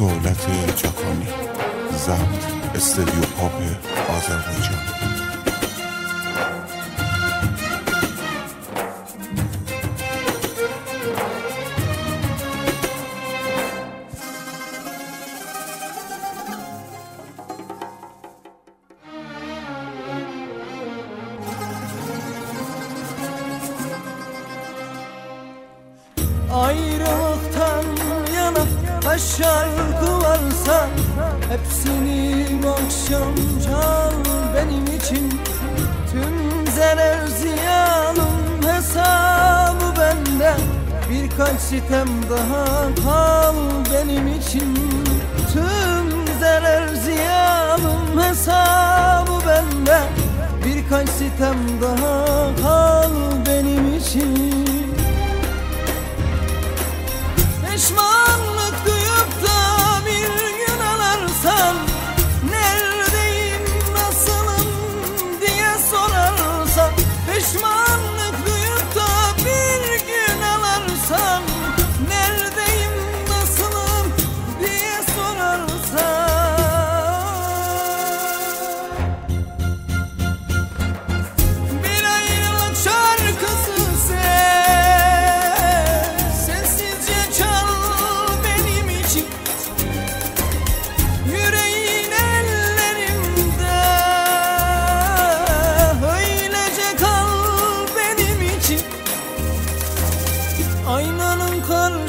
سهولت جاکانی ضبط استدیو پاپ آذربایجان. kaç şarkı varsa Hepsini bu akşam çal benim için. Tüm zarar ziyanın hesabı bende. Birkaç sitem daha kal benim için. Tüm zarar ziyanın hesabı bende. Birkaç sitem daha kal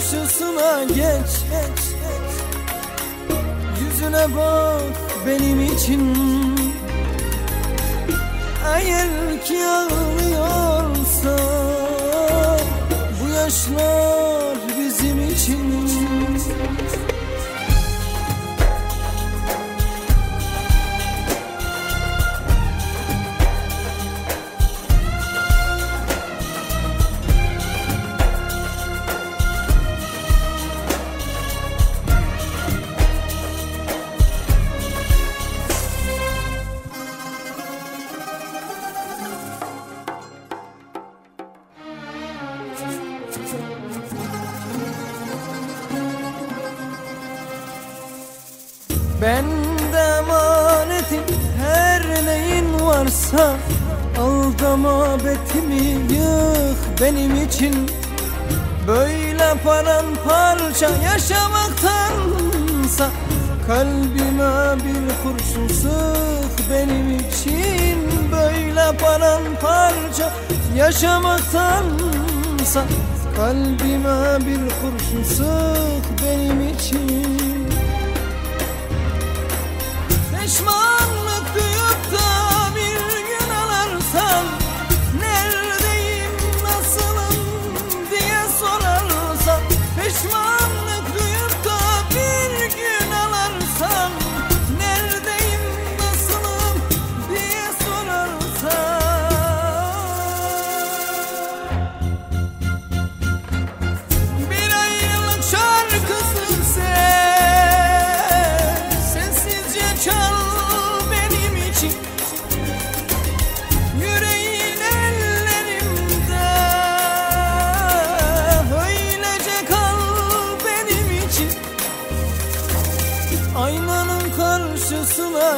karşısına geç, geç, geç. Yüzüne bak benim için eğer ki ağlıyorsa Bu yaşlar Ben de emanetim her neyin varsa Aldama betimi yık benim için. Böyle paramparça yaşamaktansa Kalbime bir kurşun sık benim için. Böyle paramparça yaşamaktansa Kalbime bir kurşun sık benim için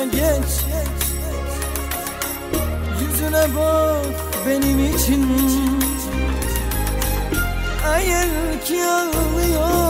karşısına geç. Yüzüne bak benim için eğer ki ağlıyorsa